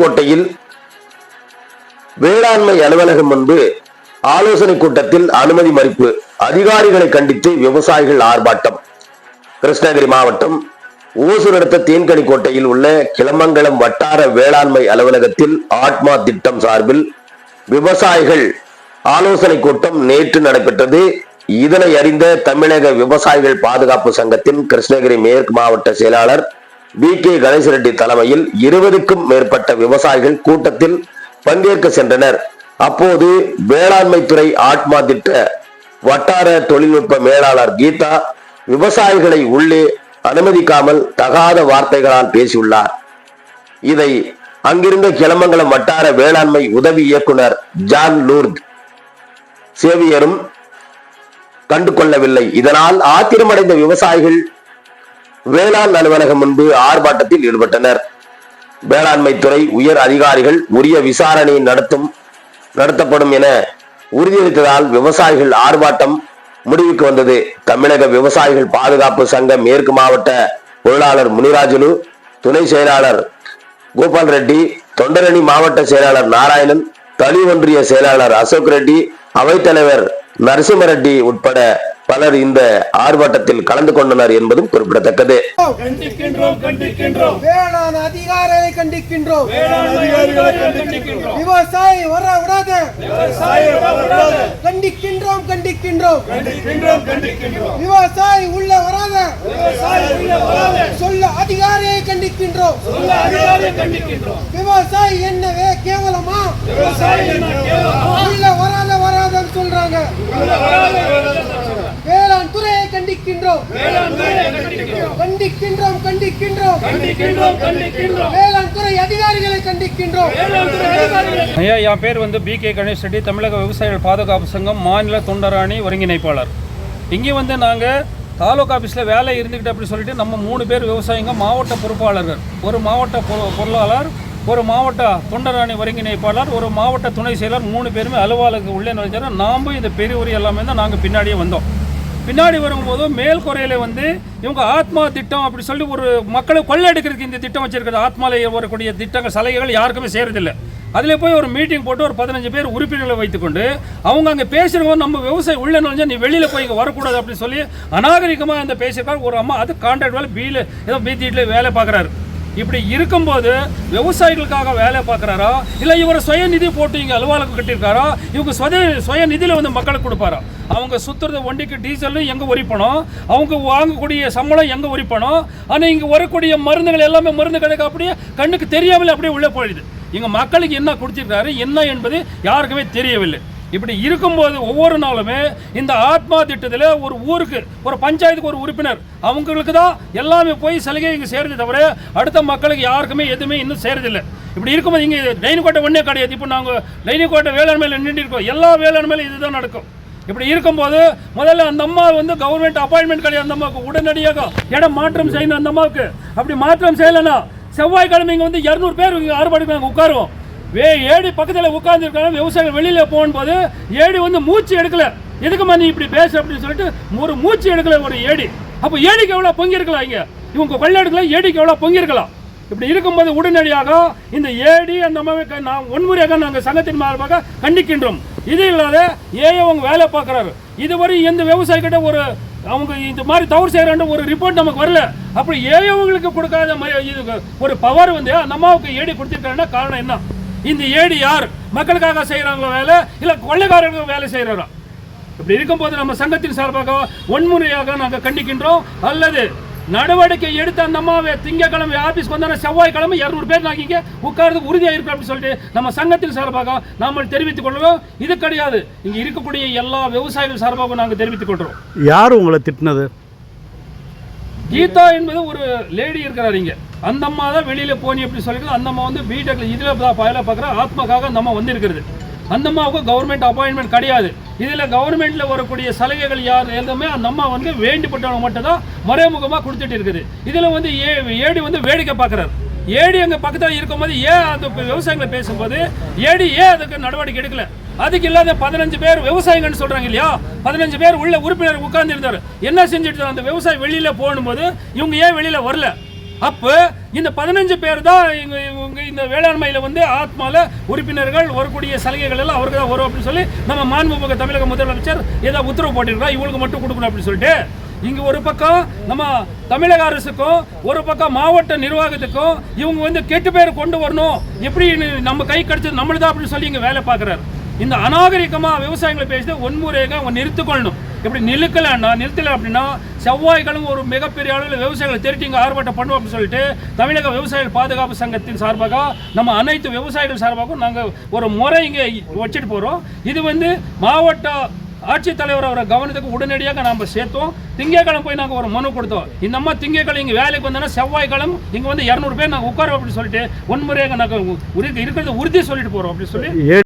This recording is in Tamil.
கோட்டையில் வேளாண்மை அலுவலகம் முன்பு ஆலோசனை கூட்டத்தில் அனுமதி மறுப்பு. அதிகாரிகளை கண்டித்து விவசாயிகள் ஆர்ப்பாட்டம். கிருஷ்ணகிரி மாவட்டம் ஓசூர் அடுத்த தேன்கனி கோட்டையில் உள்ள கிளமங்கலம் வட்டார வேளாண்மை அலுவலகத்தில் ஆத்மா திட்டம் சார்பில் விவசாயிகள் ஆலோசனை கூட்டம் நேற்று நடைபெற்றது. இதனை அறிந்த தமிழக விவசாயிகள் பாதுகாப்பு சங்கத்தின் கிருஷ்ணகிரி மேற்கு மாவட்ட செயலாளர் வி. கே. கணேச ரெட்டி தலைமையில் இருபதுக்கும் மேற்பட்ட விவசாயிகள் கூட்டத்தில் பங்கேற்க சென்றனர். அப்போது வேளாண்மை துறை ஆத்மா திட்ட வட்டார தொழில்நுட்ப மேலாளர் கீதா விவசாயிகளை உள்ளே அனுமதிக்காமல் தகாத வார்த்தைகளால் பேசியுள்ளார். இதை அங்கிருந்த கிளமங்கலம் வட்டார வேளாண்மை உதவி இயக்குனர் ஜான் லூர்த் சேவியரும் கண்டு கொள்ளவில்லை இதனால் ஆத்திரமடைந்த விவசாயிகள் வேளாண் அலுவலகம் முன்பு ஆர்ப்பாட்டத்தில் ஈடுபட்டனர். வேளாண்மை துறை உயர் அதிகாரிகள் உரிய விசாரணை நடத்தும் நடத்தப்படும் என உறுதியளித்ததால் விவசாயிகள் ஆர்ப்பாட்டம் முடிவுக்கு வந்தது. தமிழக விவசாயிகள் பாதுகாப்பு சங்க மேற்கு மாவட்ட பொருளாளர் முனிராஜுலு துணை செயலாளர் கோபால் ரெட்டி தொண்டரணி மாவட்ட செயலாளர் நாராயணன் தளி ஒன்றிய செயலாளர் அசோக் ரெட்டி அவைத்தலைவர் நரசிம்ம ரெட்டி உட்பட பலர் இந்த ஆர்ப்பாட்டத்தில் கலந்து கொண்டனர் என்பதும் குறிப்பிடத்தக்கது. கண்டிக்கின்றோம் கண்டிக்கின்றோம். வேளாண் அதிகாரிகளை கண்டிக்கின்றோம். வேளாண் அதிகாரிகளை கண்டிக்கின்றோம். விவசாயி வர விடாத விவசாயிகளை வரவிடாத கண்டிக்கின்றோம் கண்டிக்கின்றோம். கண்டிக்கின்றோம் கண்டிக்கின்றோம். விவசாயி உள்ள வராத. விவசாயி உள்ள வராத. சொல்ல அதிகாரியை கண்டிக்கின்றோம். உள்ள அதிகாரியை கண்டிக்கின்றோம். விவசாயி என்னவே கேவலமா? விவசாயி என்ன கேவலமா? உள்ள வராத சொல்றாங்க. வேளாண் துறையை கண்டிக்கின்றோம். கண்டிக்கின்றோம் கண்டிக்கின்றோம். கண்டிக்கின்றோம் வேளாண் துறை அதிகாரிகளை கண்டிக்கின்றோம். ஐயா என் பேர் வந்து பி கே கணேஷ் ரெட்டி தமிழக விவசாயிகள் பாதுகாப்பு சங்கம் மாநில தொண்டராணி ஒருங்கிணைப்பாளர். இங்கே வந்து நாங்கள் தாலுகா ஆஃபீஸில் வேலை இருந்துக்கிட்டு அப்படின்னு சொல்லிட்டு நம்ம மூணு பேர் விவசாயிங்க மாவட்ட பொறுப்பாளர்கள். ஒரு மாவட்ட பொருளாளர் ஒரு மாவட்ட தொண்டராணி ஒருங்கிணைப்பாளர் ஒரு மாவட்ட துணை செயலர் மூணு பேருமே அலுவலக உள்ளே நுழைஞ்சாரு. நாமும் இந்த பெரியவரி எல்லாமே தான் நாங்கள் பின்னாடியே வந்தோம். பின்னாடி வரும்போது மேல்குறையில் வந்து இவங்க ஆத்மா திட்டம் அப்படி சொல்லி ஒரு மக்களை கொள்ளையடிக்கிறதுக்கு இந்த திட்டம் வச்சிருக்கிறது. ஆத்மால வரக்கூடிய திட்டங்கள் சலுகைகள் யாருக்குமே செய்கிறதில்லை அதில் போய் ஒரு மீட்டிங் போட்டு ஒரு பதினஞ்சு பேர் உறுப்பினர்களை வைத்துக்கொண்டு அவங்க அங்கே பேசுகிறவங்க நம்ம விவசாயி உள்ள நுழைஞ்சா நீ வெளியில் போய் இங்கே வரக்கூடாது அப்படின்னு சொல்லி அநாகரிகமாக அந்த பேசியிருக்காரு. ஒரு அம்மா அது கான்ட்ராக்ட் வேலை பியில் ஏதோ பிடியில் வேலை பார்க்குறாரு. இப்படி இருக்கும்போது விவசாயிகளுக்காக வேலை பார்க்குறாரோ? இல்லை இவர் சுய நிதி போட்டு இங்கே அலுவலகம் கட்டியிருக்காரோ? இவங்க சுய சுய நிதியில் வந்து மக்களுக்கு கொடுப்பாரோ? அவங்க சுற்றுறது வண்டிக்கு டீசலும் எங்கே உரிப்பணும்? அவங்க வாங்கக்கூடிய சம்பளம் எங்கே உரிப்பணும்? ஆனால் இங்கே வரக்கூடிய மருந்துகள் எல்லாமே மருந்து கடைக்கு அப்படியே கண்ணுக்கு தெரியாமலே அப்படியே உள்ளே போயிடுது. இங்கே மக்களுக்கு என்ன கொடுத்துருக்காரு? என்ன என்பது யாருக்குமே தெரியவில்லை. இப்படி இருக்கும்போது ஒவ்வொரு நாளுமே இந்த ஆத்மா திட்டத்தில் ஒரு ஊருக்கு ஒரு பஞ்சாயத்துக்கு ஒரு உறுப்பினர் அவங்களுக்கு தான் எல்லாமே போய் சலுகை இங்கே சேருது தவிர அடுத்த மக்களுக்கு யாருக்குமே எதுவுமே இன்னும் சேருதில்லை. இப்படி இருக்கும்போது இங்கே டைனிக்கோட்டை ஒன்றே கிடையாது. இப்போ நாங்கள் டைனிக்கோட்டை வேளாண்மையில் நின்று இருக்கோம். எல்லா வேளாண்மையிலும் இதுதான் நடக்கும். இப்படி இருக்கும்போது முதல்ல அந்த அம்மா வந்து கவர்மெண்ட் அப்பாயின்மெண்ட் கிடையாது அந்த அம்மாவுக்கு. உடனடியாக இடம் மாற்றம் செய்யணும் அந்த அம்மாவுக்கு. அப்படி மாற்றம் செய்யலைன்னா செவ்வாய்க்கிழமை இங்கே வந்து இரநூறு பேர் இங்கே ஆறுபாடுக்கு நாங்கள் உட்காருவோம். வே ஏடி பக்கத்தில் உட்காந்துருக்காங்க விவசாயிகள் வெளியில் போகும்போது ஏடி வந்து மூச்சு எடுக்கல. எதுக்குமா நீ இப்படி பேச அப்படின்னு சொல்லிட்டு ஒரு மூச்சு எடுக்கல ஒரு ஏடி. அப்போ ஏடிக்கு எவ்வளோ பொங்கியிருக்கலாம் இங்கே? இவங்க கொள்ளையடுக்கல ஏடிக்கு எவ்வளோ பொங்கியிருக்கலாம் இப்படி இருக்கும்போது உடனடியாக இந்த ஏடி அந்த மாதிரி நான் ஒன்முறையாக நாங்கள் சங்கத்தின் மார்பாக கண்டிக்கின்றோம். இது இல்லாத ஏஐ அவங்க வேலை பார்க்குறாரு. இதுவரை எந்த விவசாயிகிட்ட ஒரு அவங்க இந்த மாதிரி தவறு செய்கிறான்ற ஒரு ரிப்போர்ட் நமக்கு வரல. அப்படி ஏஐவங்களுக்கு கொடுக்காத மாதிரி இது ஒரு பவர் வந்து அந்த அம்மாவுக்கு ஏடி கொடுத்துருக்காருன்னா காரணம் என்ன? இந்த ஏடி யார்? மக்களுக்காக செய்கிறாங்களோ வேலை இல்லை கொள்ளைக்காரர்களுக்கு வேலை செய்கிறாரோ இப்படி இருக்கும்போது நம்ம சங்கத்தின் சார்பாக வன்முறையாக நாங்கள் கண்டிக்கின்றோம். அல்லது நடவடிக்கை எடுத்த அந்த அம்மாவை திங்கக்கிழமை ஆஃபீஸ் வந்தாலும் செவ்வாய்க்கிழமை இரநூறு பேர் நாங்கள் இங்கே உட்கார்றதுக்கு உறுதியாக இருக்கு அப்படின்னு சொல்லிட்டு நம்ம சங்கத்தின் சார்பாக நாம் தெரிவித்துக் கொள்கிறோம். இது கிடையாது. இங்கே இருக்கக்கூடிய எல்லா விவசாயிகள் சார்பாக நாங்கள் தெரிவித்துக் கொள்கிறோம். யார் உங்களை திட்டினது? கீதா என்பது ஒரு லேடி இருக்கிறார் இங்கே. அந்த அம்மா தான் வெளியில் போனி எப்படி சொல்லிக்கிறது அந்த அம்மா வந்து பிடெக் இதில் தான் பயில பார்க்குற ஆத்மாக்காக அந்த அம்மா வந்திருக்கிறது. அந்த அம்மாவுக்கு கவர்மெண்ட் அப்பாயின்மெண்ட் கிடையாது. இதில் கவர்மெண்ட்டில் வரக்கூடிய சலுகைகள் யார் எதுவுமே அந்த அம்மா வந்து வேண்டிப்பட்டவங்க மட்டும் தான் மறைமுகமாக கொடுத்துட்டு இருக்குது. இதில் வந்து ஏ ஏடி வந்து வேடிக்கை பார்க்குறாரு. ஏடி அங்க பக்கத்தில் இருக்கும்போது ஏன் அந்த விவசாயிகளை பேசும்போது? ஏடி ஏன் அதுக்கு நடவடிக்கை எடுக்கல? அதுக்கு இல்லாத பதினஞ்சு பேர் விவசாயிங்கன்னு சொல்கிறாங்க இல்லையா? பதினஞ்சு பேர் உள்ள உறுப்பினர் உட்கார்ந்துருந்தார். என்ன செஞ்சுட்டு அந்த விவசாயி வெளியில் போகும்போது இவங்க ஏன் வெளியில் வரல? அப்போ இந்த பதினஞ்சு பேர் தான் இங்கே இவங்க இந்த வேளாண்மையில் வந்து ஆத்மாவில் உறுப்பினர்கள் வரக்கூடிய சலுகைகள் எல்லாம் அவருக்கு தான் வரும் அப்படின்னு சொல்லி நம்ம மாண்புமிகு தமிழக முதலமைச்சர் ஏதோ உத்தரவு போட்டிருக்கா இவங்களுக்கு மட்டும் கொடுக்கணும் அப்படின்னு சொல்லிட்டு. இங்க ஒரு பக்கம் நம்ம தமிழக அரசுக்கும் ஒரு பக்கம் மாவட்ட நிர்வாகத்துக்கும் இவங்க வந்து கெட்டு பேர் கொண்டு வரணும். எப்படி நம்ம கை கடிச்சது நம்மளுதான் அப்படின்னு சொல்லி இங்க வேலை பார்க்குறாரு. இந்த அநாகரிகமாக விவசாயிகளை பேசிட்டு ஒன்முறையாக அவங்க நிறுத்துக்கொள்ளணும் இப்படி நிலுக்கலன்னா நிறுத்தலை அப்படின்னா செவ்வாய்களும் ஒரு மிகப்பெரிய அளவில் விவசாயிகளை திரட்டி இங்கே ஆர்ப்பாட்டம் பண்ணுவோம் அப்படின்னு சொல்லிட்டு தமிழக விவசாயிகள் பாதுகாப்பு சங்கத்தின் சார்பாக நம்ம அனைத்து விவசாயிகள் சார்பாகவும் நாங்கள் ஒரு முறை இங்கே வச்சுட்டு போகிறோம் இது வந்து மாவட்ட ஆட்சித்தலைவர் அவரை கவனத்துக்கு உடனடியாக நாம் சேர்த்தோம். திங்கக்கிழமை போய் நாங்கள் ஒரு மனு கொடுத்தோம். இந்த அம்மா திங்கக்கிழமை இங்கே வேலைக்கு வந்தோன்னா செவ்வாய்க்கிழமை இங்கே வந்து இரநூறு பேர் நாங்கள் உட்காரோம் அப்படின்னு சொல்லிட்டு ஒன்முறையாக நாங்கள் இருக்கிறது உறுதி சொல்லிட்டு போகிறோம் அப்படின்னு சொல்லி.